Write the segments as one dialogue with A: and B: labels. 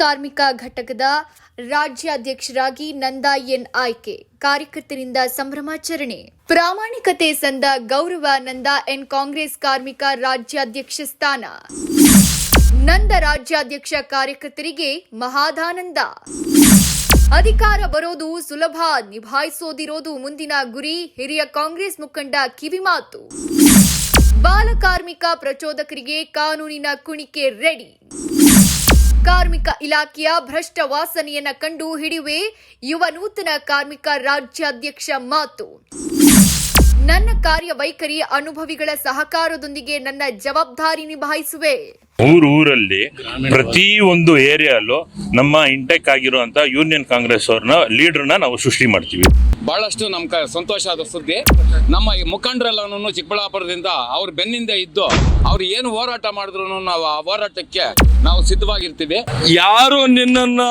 A: ಕಾರ್ಮಿಕ ಘಟಕದ ರಾಜ್ಯಾಧ್ಯಕ್ಷರಾಗಿ ನಂದಾ ಎನ್ ಆಯ್ಕೆ. ಕಾರ್ಯಕರ್ತರಿಂದ ಸಂಭ್ರಮಾಚರಣೆ ಪ್ರಾಮಾಣಿಕತೆ ಸಂದ ಗೌರವ ನಂದಾ ಎನ್ ಕಾಂಗ್ರೆಸ್ ಕಾರ್ಮಿಕ ರಾಜ್ಯಾಧ್ಯಕ್ಷ ಸ್ಥಾನ. ನಂದ ರಾಜ್ಯಾಧ್ಯಕ್ಷ ಕಾರ್ಯಕರ್ತರಿಗೆ ಮಹಾದಾನಂದ. ಅಧಿಕಾರ ಬರೋದು ಸುಲಭ, ನಿಭಾಯಿಸೋದಿರೋದು ಮುಂದಿನ ಗುರಿ, ಹಿರಿಯ ಕಾಂಗ್ರೆಸ್ ಮುಖಂಡ ಕಿವಿಮಾತು. ಬಾಲಕಾರ್ಮಿಕ ಪ್ರಚೋದಕರಿಗೆ ಕಾನೂನಿನ ಕುಣಿಕೆ ರೆಡಿ. ಕಾರ್ಮಿಕ ಇಲಾಖೆಯ ಭ್ರಷ್ಟ ವಾಸನೆಯನ್ನ ಕಂಡು ಹಿಡಿಯುವೆ ಯುವ ನೂತನ ಕಾರ್ಮಿಕ ರಾಜ್ಯಾಧ್ಯಕ್ಷ ಮಾತು. ನನ್ನ ಕಾರ್ಯವೈಖರಿ ಅನುಭವಿಗಳ ಸಹಕಾರದೊಂದಿಗೆ ನನ್ನ ಜವಾಬ್ದಾರಿ ನಿಭಾಯಿಸುವೆ.
B: ಊರು ಊರಲ್ಲಿ ಪ್ರತಿ ಒಂದು ಏರಿಯಾಲು ನಮ್ಮ ಇಂಟೆಕ್ ಆಗಿರುವಂತ ಯೂನಿಯನ್ ಕಾಂಗ್ರೆಸ್ ಅವ್ರನ್ನ ಲೀಡರ್ನ ನಾವು ಸೃಷ್ಟಿ ಮಾಡ್ತೀವಿ.
C: ಬಹಳಷ್ಟು ನಮ್ಗೆ ಸಂತೋಷ ಆದ ಸುದ್ದಿ. ನಮ್ಮ ಈ ಮುಖಂಡರೆಲ್ಲನೂ ಚಿಕ್ಕಬಳ್ಳಾಪುರದಿಂದ ಅವ್ರ ಬೆನ್ನಿಂದ ಇದ್ದು ಅವ್ರು ಏನು ಹೋರಾಟ ಮಾಡಿದ್ರು ನಾವು ಆ ಹೋರಾಟಕ್ಕೆ ನಾವು ಸಿದ್ಧವಾಗಿರ್ತೀವಿ.
D: ಯಾರು ನಿನ್ನನ್ನು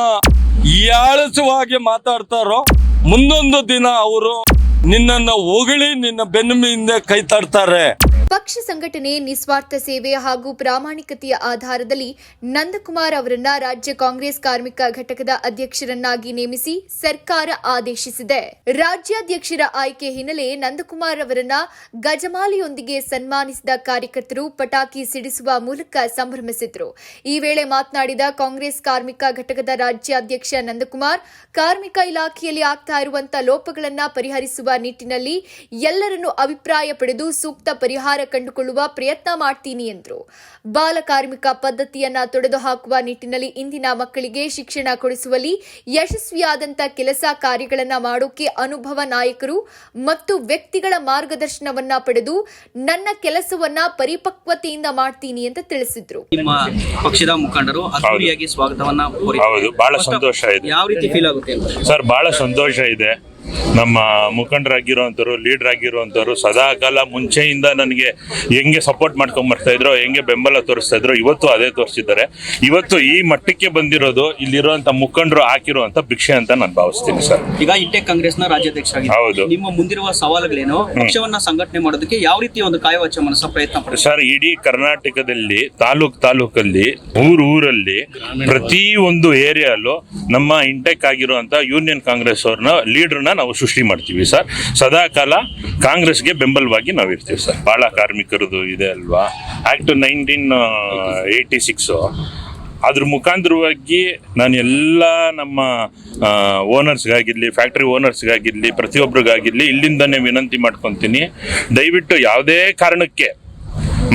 D: ಹಾಗೆ ಮಾತಾಡ್ತಾರೋ ಮುಂದೊಂದು ದಿನ ಅವರು ನಿನ್ನನ್ನ ಹೊಗಳಿ ನಿನ್ನ ಬೆನ್ನ ಕೈ ತಡ್ತಾರೆ
A: ಪಕ್ಷ ಸಂಘಟನೆ ನಿಸ್ವಾರ್ಥ ಸೇವೆ ಹಾಗೂ ಪ್ರಾಮಾಣಿಕತೆಯ ಆಧಾರದಲ್ಲಿ ನಂದಕುಮಾರ್ ಅವರನ್ನ ರಾಜ್ಯ ಕಾಂಗ್ರೆಸ್ ಕಾರ್ಮಿಕ ಘಟಕದ ಅಧ್ಯಕ್ಷರನ್ನಾಗಿ ನೇಮಿಸಿ ಸರ್ಕಾರ ಆದೇಶಿಸಿದೆ. ರಾಜ್ಯಾಧ್ಯಕ್ಷರ ಆಯ್ಕೆ ಹಿನ್ನೆಲೆ ನಂದಕುಮಾರ್ ಅವರನ್ನ ಗಜಮಾಲೆಯೊಂದಿಗೆ ಸನ್ಮಾನಿಸಿದ ಕಾರ್ಯಕರ್ತರು ಪಟಾಕಿ ಸಿಡಿಸುವ ಮೂಲಕ ಸಂಭ್ರಮಿಸಿದ್ರು. ಈ ವೇಳೆ ಮಾತನಾಡಿದ ಕಾಂಗ್ರೆಸ್ ಕಾರ್ಮಿಕ ಘಟಕದ ರಾಜ್ಯಾಧ್ಯಕ್ಷ ನಂದಕುಮಾರ್, ಕಾರ್ಮಿಕ ಇಲಾಖೆಯಲ್ಲಿ ಆಗ್ತಾ ಇರುವಂತಹ ಲೋಪಗಳನ್ನ ಪರಿಹರಿಸುವ ನಿಟ್ಟಿನಲ್ಲಿ ಎಲ್ಲರನ್ನು ಅಭಿಪ್ರಾಯ ಪಡೆದು ಸೂಕ್ತ ಪರಿಹಾರ ಕಂಡುಕೊಳ್ಳುವ ಪ್ರಯತ್ನ ಮಾಡ್ತೀನಿ ಎಂದರು. ಬಾಲ ಕಾರ್ಮಿಕ ಪದ್ಧತಿಯನ್ನ ತೊಡೆದು ಹಾಕುವ ನಿಟ್ಟಿನಲ್ಲಿ ಇಂದಿನ ಮಕ್ಕಳಿಗೆ ಶಿಕ್ಷಣ ಕೊಡಿಸುವಲ್ಲಿ ಯಶಸ್ವಿಯಾದಂತ ಕೆಲಸ ಕಾರ್ಯಗಳನ್ನು ಮಾಡೋಕೆ ಅನುಭವ ನಾಯಕರು ಮತ್ತು ವ್ಯಕ್ತಿಗಳ ಮಾರ್ಗದರ್ಶನವನ್ನ ಪಡೆದು ನನ್ನ ಕೆಲಸವನ್ನ ಪರಿಪಕ್ವತೆಯಿಂದ ಮಾಡ್ತೀನಿ ಅಂತ ತಿಳಿಸಿದ್ರು.
E: ನಿಮ್ಮ ಪಕ್ಷದ ಮುಖಂಡರು ಸ್ವಾಗತವನ್ನ
B: ಬಹಳ ಸಂತೋಷ ಇದೆ.
E: ಯಾವ ರೀತಿ ಫೀಲ್ ಆಗುತ್ತೆ
B: ಸರ್ ಬಹಳ ಸಂತೋಷ ಇದೆ. ನಮ್ಮ ಮುಖಂಡರಾಗಿರುವಂಥವ್ರು ಲೀಡರ್ ಆಗಿರುವಂಥವ್ರು ಸದಾ ಕಾಲ ಮುಂಚೆಯಿಂದ ನನಗೆ ಹೆಂಗೆ ಸಪೋರ್ಟ್ ಮಾಡ್ಕೊಂಡ್ ಬರ್ತಾ ಇದ್ರು ಹೆಂಗೆ ಬೆಂಬಲ ತೋರಿಸ್ತಾ ಇದ್ರು ಇವತ್ತು ಅದೇ ತೋರಿಸಿದ್ದಾರೆ. ಇವತ್ತು ಈ ಮಟ್ಟಕ್ಕೆ ಬಂದಿರೋದು ಇಲ್ಲಿರುವಂತ ಮುಖಂಡರು ಹಾಕಿರುವಂತ ಭಿಕ್ಷೆ ಅಂತ ನಾನು ಭಾವಿಸ್ತೀನಿ ಸರ್.
E: ಈಗ ಇಂಟೆಕ್ ಕಾಂಗ್ರೆಸ್ನ ರಾಜ್ಯಾಧ್ಯಕ್ಷ
B: ಹೌದು.
E: ನಿಮ್ಮ ಮುಂದಿರುವ ಸವಾಲುಗಳೇನು? ಪಕ್ಷವನ್ನ ಸಂಘಟನೆ ಮಾಡೋದಕ್ಕೆ ಯಾವ ರೀತಿ ಒಂದು ಕಾಯವಾಚ ಮನಸ್ಸ ಪ್ರಯತ್ನ
B: ಸರ್ ಇಡೀ ಕರ್ನಾಟಕದಲ್ಲಿ ತಾಲೂಕ್ ತಾಲೂಕಲ್ಲಿ ಊರು ಊರಲ್ಲಿ ಪ್ರತಿ ಒಂದು ಏರಿಯಾಲು ನಮ್ಮ ಇಂಟೆಕ್ ಆಗಿರುವಂತ ಯೂನಿಯನ್ ಕಾಂಗ್ರೆಸ್ ಅವ್ರನ್ನ ಲೀಡರ್ನ ನಾವು ಸೃಷ್ಟಿ ಮಾಡ್ತೀವಿ ಸರ್. ಸದಾ ಕಾಲ ಕಾಂಗ್ರೆಸ್ಗೆ ಬೆಂಬಲವಾಗಿ ನಾವು ಇರ್ತೀವಿ ಸರ್. ಭಾಳ ಕಾರ್ಮಿಕರದು ಇದೆ ಅಲ್ವಾ? ಆಕ್ಟ್ ನೈನ್ಟೀನ್ ಏಯ್ಟಿ ಸಿಕ್ಸು ಅದ್ರ ಮುಖಾಂತರವಾಗಿ ನಾನು ಎಲ್ಲ ನಮ್ಮ ಓನರ್ಸ್ಗಾಗಿರಲಿ ಫ್ಯಾಕ್ಟ್ರಿ ಓನರ್ಸ್ಗಾಗಿರಲಿ ಪ್ರತಿಯೊಬ್ಬರಿಗಾಗಿರ್ಲಿ ಇಲ್ಲಿಂದನೇ ವಿನಂತಿ ಮಾಡ್ಕೊತೀನಿ. ದಯವಿಟ್ಟು ಯಾವುದೇ ಕಾರಣಕ್ಕೆ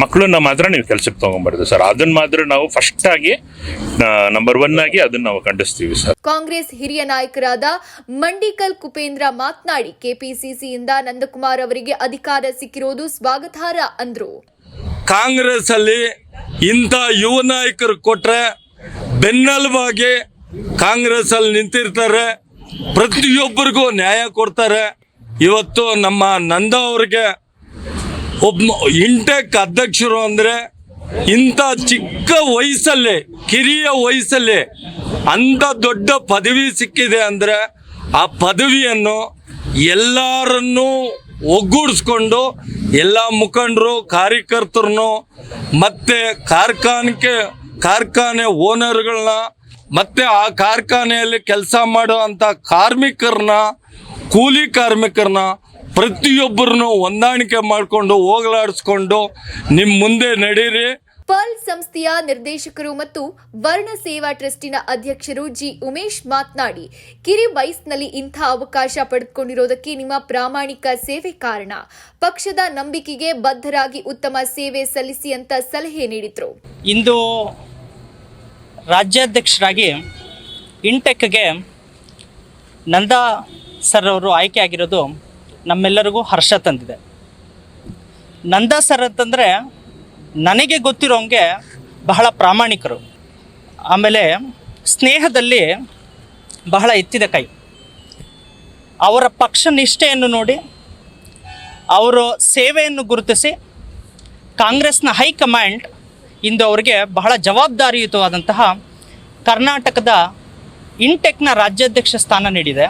B: ಮಕ್ಕಳನ್ನ ಮಾತ್ರ ನೀವು ಕೆಲಸಕ್ಕೆ ತಗೊಂಡ್ಬಾರ್ದು ಸರ್. ಅದನ್ನ ಮಾತ್ರ ನಾವು ಫಸ್ಟ್ ಆಗಿ ನಂಬರ್ ಒನ್ ಆಗಿ ಅದನ್ನ ನಾವು ಖಂಡಿಸ್ತೀವಿ ಸರ್.
A: ಕಾಂಗ್ರೆಸ್ ಹಿರಿಯ ನಾಯಕರಾದ ಮಂಡಿಕಲ್ ಕುಪೇಂದ್ರ ಮಾತನಾಡಿ ಕೆಪಿಸಿಸಿಯಿಂದ ನಂದಕುಮಾರ್ ಅವರಿಗೆ ಅಧಿಕಾರ ಸಿಕ್ಕಿರೋದು ಸ್ವಾಗತಾರ್ಹ ಅಂದ್ರು.
D: ಕಾಂಗ್ರೆಸ್ ಅಲ್ಲಿ ಇಂಥ ಯುವ ನಾಯಕರು ಕೊಟ್ರೆ ಬೆನ್ನೆಲುಬಾಗಿ ಕಾಂಗ್ರೆಸ್ ಅಲ್ಲಿ ನಿಂತಿರ್ತಾರೆ. ಪ್ರತಿಯೊಬ್ಬರಿಗೂ ನ್ಯಾಯ ಕೊಡ್ತಾರೆ. ಇವತ್ತು ನಮ್ಮ ನಂದ ಅವ್ರಿಗೆ ಒಬ್ಬ ಇಂಟೆಕ್ ಅಧ್ಯಕ್ಷರು ಅಂದರೆ ಇಂಥ ಚಿಕ್ಕ ವಯಸ್ಸಲ್ಲೇ, ಕಿರಿಯ ವಯಸ್ಸಲ್ಲೇ ಅಂಥ ದೊಡ್ಡ ಪದವಿ ಸಿಕ್ಕಿದೆ ಅಂದರೆ ಆ ಪದವಿಯನ್ನು ಎಲ್ಲರನ್ನೂ ಒಗ್ಗೂಡಿಸ್ಕೊಂಡು ಎಲ್ಲ ಮುಖಂಡರು, ಕಾರ್ಯಕರ್ತರನ್ನು ಮತ್ತು ಕಾರ್ಖಾನೆಗೆ ಕಾರ್ಖಾನೆ ಓನರ್ಗಳನ್ನ ಮತ್ತು ಆ ಕಾರ್ಖಾನೆಯಲ್ಲಿ ಕೆಲಸ ಮಾಡುವಂಥ ಕಾರ್ಮಿಕರನ್ನ, ಕೂಲಿ ಕಾರ್ಮಿಕರನ್ನ ಪ್ರತಿಯೊಬ್ಬರನ್ನು ಹೊಂದಾಣಿಕೆ ಮಾಡಿಕೊಂಡು ಹೋಗಲಾಡಿಸ್ಕೊಂಡು ನಿಮ್ಮ ಮುಂದೆ ನಡೀರಿ.
A: ಪರ್ಲ್ ಸಂಸ್ಥೆಯ ನಿರ್ದೇಶಕರು ಮತ್ತು ವರ್ಣ ಸೇವಾ ಟ್ರಸ್ಟಿನ ಅಧ್ಯಕ್ಷರು ಜಿ. ಉಮೇಶ್ ಮಾತನಾಡಿ ಕಿರಿ ವಯಸ್ಸಿನಲ್ಲಿ ಇಂಥ ಅವಕಾಶ ಪಡೆದುಕೊಂಡಿರೋದಕ್ಕೆ ನಿಮ್ಮ ಪ್ರಾಮಾಣಿಕ ಸೇವೆ ಕಾರಣ. ಪಕ್ಷದ ನಂಬಿಕೆಗೆ ಬದ್ಧರಾಗಿ ಉತ್ತಮ ಸೇವೆ ಸಲ್ಲಿಸಿ ಅಂತ ಸಲಹೆ ನೀಡಿದ್ರು.
F: ಇಂದು ರಾಜ್ಯಾಧ್ಯಕ್ಷರಾಗಿ ಇಂಟೆಕ್ಗೆ ನಂದಾ ಸರ್ ಅವರು ಆಯ್ಕೆ ಆಗಿರೋದು ನಮ್ಮೆಲ್ಲರಿಗೂ ಹರ್ಷ ತಂದಿದೆ. ನಂದಾ ಸರ್ ಅಂತಂದರೆ ನನಗೆ ಗೊತ್ತಿರೋಂಗೆ ಬಹಳ ಪ್ರಾಮಾಣಿಕರು. ಆಮೇಲೆ ಸ್ನೇಹದಲ್ಲಿ ಬಹಳ ಎತ್ತಿದ ಕೈ. ಅವರ ಪಕ್ಷ ನಿಷ್ಠೆಯನ್ನು ನೋಡಿ, ಅವರ ಸೇವೆಯನ್ನು ಗುರುತಿಸಿ, ಕಾಂಗ್ರೆಸ್ನ ಹೈಕಮಾಂಡ್ ಇಂದು ಅವರಿಗೆ ಬಹಳ ಜವಾಬ್ದಾರಿಯುತವಾದಂತಹ ಕರ್ನಾಟಕದ ಇಂಟೆಕ್ನ ರಾಜ್ಯಾಧ್ಯಕ್ಷ ಸ್ಥಾನ ನೀಡಿದೆ.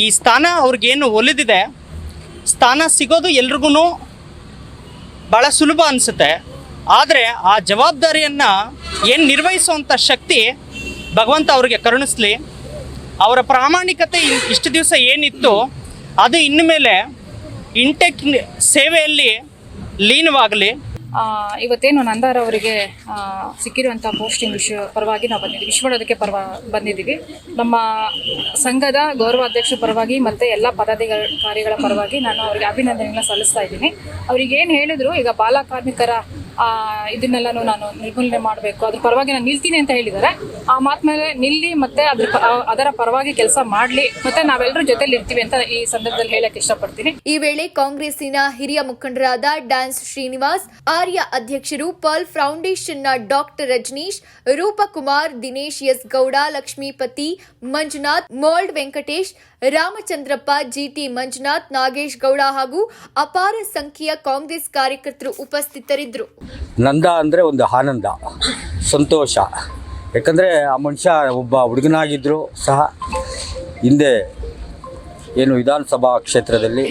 F: ಈ ಸ್ಥಾನ ಅವ್ರಿಗೇನು ಒಲಿದಿದೆ, ಸ್ಥಾನ ಸಿಗೋದು ಎಲ್ರಿಗೂ ಭಾಳ ಸುಲಭ ಅನಿಸುತ್ತೆ. ಆದರೆ ಆ ಜವಾಬ್ದಾರಿಯನ್ನು ಏನು ನಿರ್ವಹಿಸುವಂಥ ಶಕ್ತಿ ಭಗವಂತ ಅವ್ರಿಗೆ ಕರುಣಿಸ್ಲಿ. ಅವರ ಪ್ರಾಮಾಣಿಕತೆ ಇಷ್ಟು ದಿವಸ ಏನಿತ್ತು, ಅದು ಇನ್ನು ಮೇಲೆ ಇಂಟೆಕ್ ಸೇವೆಯಲ್ಲಿ ಲೀನವಾಗಲಿ.
G: ಇವತ್ತೇನು ನಂದಾರ್ ಅವರಿಗೆ ಸಿಕ್ಕಿರುವಂಥ ಪೋಸ್ಟಿಂಗ್ ವಿಶ್ವ ಪರವಾಗಿ ನಾವು ಬಂದಿದ್ದೀವಿ ವಿಶ್ವಡೋದಕ್ಕೆ ಪರವ ಬಂದಿದ್ದೀವಿ. ನಮ್ಮ ಸಂಘದ ಗೌರವಾಧ್ಯಕ್ಷ ಪರವಾಗಿ ಮತ್ತು ಎಲ್ಲ ಪದಾಧಿಕಾರಿಗಳ ಪರವಾಗಿ ನಾನು ಅವರಿಗೆ ಅಭಿನಂದನೆಗಳನ್ನ ಸಲ್ಲಿಸ್ತಾ ಇದ್ದೀನಿ. ಅವ್ರಿಗೆ ಏನು ಹೇಳಿದ್ರು ಈಗ ಬಾಲ ಕಾರ್ಮಿಕರ ಆ, ಇದನ್ನೆಲ್ಲನೂ ನಾನು ನಿರ್ಮೂಲನೆ ಮಾಡಬೇಕು. ಅದ್ರ ಪರವಾಗಿ ನಾನು ನಿಲ್ತೀನಿ ಅಂತ ಹೇಳಿದ್ದಾರೆ. ಆ ಮಾತ್ ಮೇಲೆ ನಿಲ್ಲಿ ಮತ್ತೆ ಅದ್ರ ಅದರ ಪರವಾಗಿ ಕೆಲಸ ಮಾಡಲಿ ಮತ್ತೆ ನಾವೆಲ್ಲರೂ ಜೊತೆಲಿ ಇರ್ತೀವಿ ಅಂತ ಈ ಸಂದರ್ಭದಲ್ಲಿ ಹೇಳಕ್ ಇಷ್ಟಪಡ್ತೀನಿ.
A: ಈ ವೇಳೆ ಕಾಂಗ್ರೆಸ್ಸಿನ ಹಿರಿಯ ಮುಖಂಡರಾದ ಡ್ಯಾನ್ಸ್ ಶ್ರೀನಿವಾಸ್ ಆರ್ಯ ಅಧ್ಯಕ್ಷರು ಪರ್ಲ್ ಫೌಂಡೇಶನ್ನ ಡಾಕ್ಟರ್ ರಜನೀಶ್ ರೂಪಕುಮಾರ್ ದಿನೇಶ್ ಎಸ್ ಗೌಡ ಲಕ್ಷ್ಮೀಪತಿ ಮಂಜುನಾಥ್ ಮೋಲ್ಡ್ ವೆಂಕಟೇಶ್ ರಾಮಚಂದ್ರಪ್ಪ ಜಿಟಿ ಮಂಜುನಾಥ್ ನಾಗೇಶ್ ಗೌಡ ಹಾಗೂ ಅಪಾರ ಸಂಖ್ಯೆಯ ಕಾಂಗ್ರೆಸ್ ಕಾರ್ಯಕರ್ತರು ಉಪಸ್ಥಿತರಿದ್ದರು.
H: ನಂದ ಅಂದರೆ ಒಂದು ಆನಂದ ಸಂತೋಷ. ಯಾಕಂದರೆ ಆ ಮನುಷ್ಯ ಒಬ್ಬ ಹುಡುಗನಾಗಿದ್ದರೂ ಸಹ ಹಿಂದೆ ಏನು ವಿಧಾನಸಭಾ ಕ್ಷೇತ್ರದಲ್ಲಿ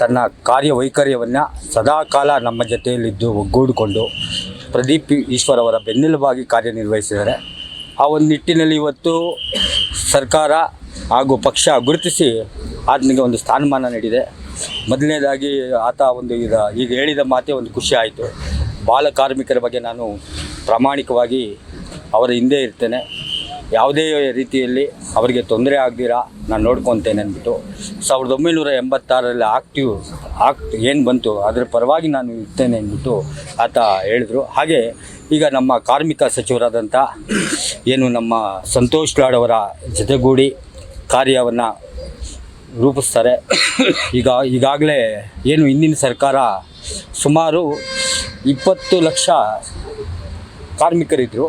H: ತನ್ನ ಕಾರ್ಯವೈಖರ್ಯವನ್ನು ಸದಾಕಾಲ ನಮ್ಮ ಜೊತೆಯಲ್ಲಿದ್ದು ಒಗ್ಗೂಡಿಕೊಂಡು ಪ್ರದೀಪ್ ಈಶ್ವರ್ ಅವರ ಬೆನ್ನೆಲುಬಾಗಿ ಕಾರ್ಯನಿರ್ವಹಿಸಿದ್ದಾರೆ. ಆ ಒಂದು ನಿಟ್ಟಿನಲ್ಲಿ ಇವತ್ತು ಸರ್ಕಾರ ಹಾಗೂ ಪಕ್ಷ ಗುರುತಿಸಿ ಆತನಿಗೆ ಒಂದು ಸ್ಥಾನಮಾನ ನೀಡಿದೆ. ಮೊದಲನೇದಾಗಿ ಆತ ಒಂದು ಈಗ ಈಗ ಹೇಳಿದ ಮಾತೇ ಒಂದು ಖುಷಿ ಆಯಿತು. ಬಾಲ ಕಾರ್ಮಿಕರ ಬಗ್ಗೆ ನಾನು ಪ್ರಾಮಾಣಿಕವಾಗಿ ಅವರ ಹಿಂದೆ ಇರ್ತೇನೆ. ಯಾವುದೇ ರೀತಿಯಲ್ಲಿ ಅವರಿಗೆ ತೊಂದರೆ ಆಗದಿರಾ, ನಾನು ನೋಡ್ಕೊತೇನೆ ಅಂದ್ಬಿಟ್ಟು ಸಾವಿರದ ಒಂಬೈನೂರ ಎಂಬತ್ತಾರರಲ್ಲಿ ಆಕ್ಟಿವ್ ಆಕ್ಟ್ ಏನು ಬಂತು, ಅದರ ಪರವಾಗಿ ನಾನು ಇರ್ತೇನೆ ಅಂದ್ಬಿಟ್ಟು ಆತ ಹೇಳಿದರು. ಹಾಗೆ ಈಗ ನಮ್ಮ ಕಾರ್ಮಿಕ ಸಚಿವರಾದಂಥ ಏನು ನಮ್ಮ ಸಂತೋಷ್ ಲಾಡ್ ಅವರ ಜೊತೆಗೂಡಿ ಕಾರ್ಯವನ್ನು ರೂಪಿಸ್ತಾರೆ. ಈಗ, ಈಗಾಗಲೇ ಏನು ಹಿಂದಿನ ಸರ್ಕಾರ ಸುಮಾರು ಇಪ್ಪತ್ತು ಲಕ್ಷ ಕಾರ್ಮಿಕರಿದ್ದರು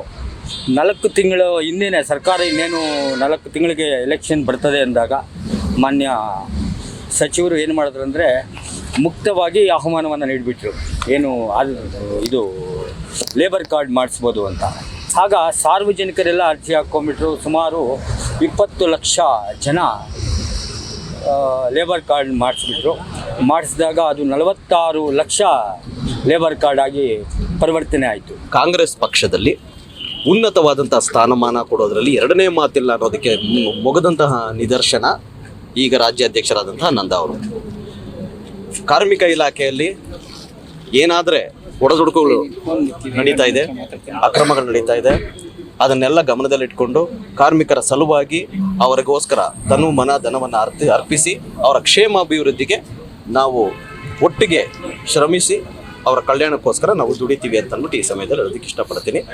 H: ನಾಲ್ಕು ತಿಂಗಳು ಹಿಂದೇನೆ ಸರ್ಕಾರ ಇನ್ನೇನು ನಾಲ್ಕು ತಿಂಗಳಿಗೆ ಎಲೆಕ್ಷನ್ ಬರ್ತದೆ ಅಂದಾಗ ಮಾನ್ಯ ಸಚಿವರು ಏನು ಮಾಡಿದ್ರು ಅಂದರೆ ಮುಕ್ತವಾಗಿ ಆಹ್ವಾನವನ್ನು ನೀಡಿಬಿಟ್ರು. ಏನು ಇದು ಲೇಬರ್ ಕಾರ್ಡ್ ಮಾಡಿಸ್ಬೋದು ಅಂತ. ಆಗ ಸಾರ್ವಜನಿಕರೆಲ್ಲ ಅರ್ಜಿ ಹಾಕ್ಕೊಂಬಿಟ್ರು ಸುಮಾರು ಇಪ್ಪತ್ತು ಲಕ್ಷ ಜನ ಲೇಬರ್ ಕಾರ್ಡ್ ಮಾಡಿಸ್ಬಿಟ್ರು. ಮಾಡಿಸಿದಾಗ ಅದು ನಲವತ್ತಾರು ಲಕ್ಷ ಲೇಬರ್ ಕಾರ್ಡ್ ಆಗಿ ಪರಿವರ್ತನೆ ಆಯಿತು.
I: ಕಾಂಗ್ರೆಸ್ ಪಕ್ಷದಲ್ಲಿ ಉನ್ನತವಾದಂತಹ ಸ್ಥಾನಮಾನ ಕೊಡೋದ್ರಲ್ಲಿ ಎರಡನೇ ಮಾತಿಲ್ಲ ಅನ್ನೋದಕ್ಕೆ ಮೊಗದಂತಹ ನಿದರ್ಶನ ಈಗ ರಾಜ್ಯಾಧ್ಯಕ್ಷರಾದಂತಹ ನಂದ ಅವರು. ಕಾರ್ಮಿಕ ಇಲಾಖೆಯಲ್ಲಿ ಏನಾದರೆ ಒಡದುಡುಕುಗಳು ನಡೀತಾ ಇದೆ, ಅಕ್ರಮಗಳು ನಡೀತಾ ಇದೆ, ಅದನ್ನೆಲ್ಲ ಗಮನದಲ್ಲಿಟ್ಕೊಂಡು ಕಾರ್ಮಿಕರ ಸಲುವಾಗಿ ಅವರಿಗೋಸ್ಕರ ತನು ಮನ ಧನವನ್ನು ಅರ್ಪಿ, ಅರ್ಪಿಸಿ ಅವರ ಕ್ಷೇಮಾಭಿವೃದ್ಧಿಗೆ ನಾವು ಒಟ್ಟಿಗೆ ಶ್ರಮಿಸಿ ಅವರ ಕಲ್ಯಾಣಕ್ಕೋಸ್ಕರ ನಾವು ದುಡಿತೀವಿ ಅಂತ ಅಂದ್ಬಿಟ್ಟು ಈ ಸಮಯದಲ್ಲಿ ಹೇಳೋದಕ್ಕೆ ಇಷ್ಟಪಡ್ತೀನಿ.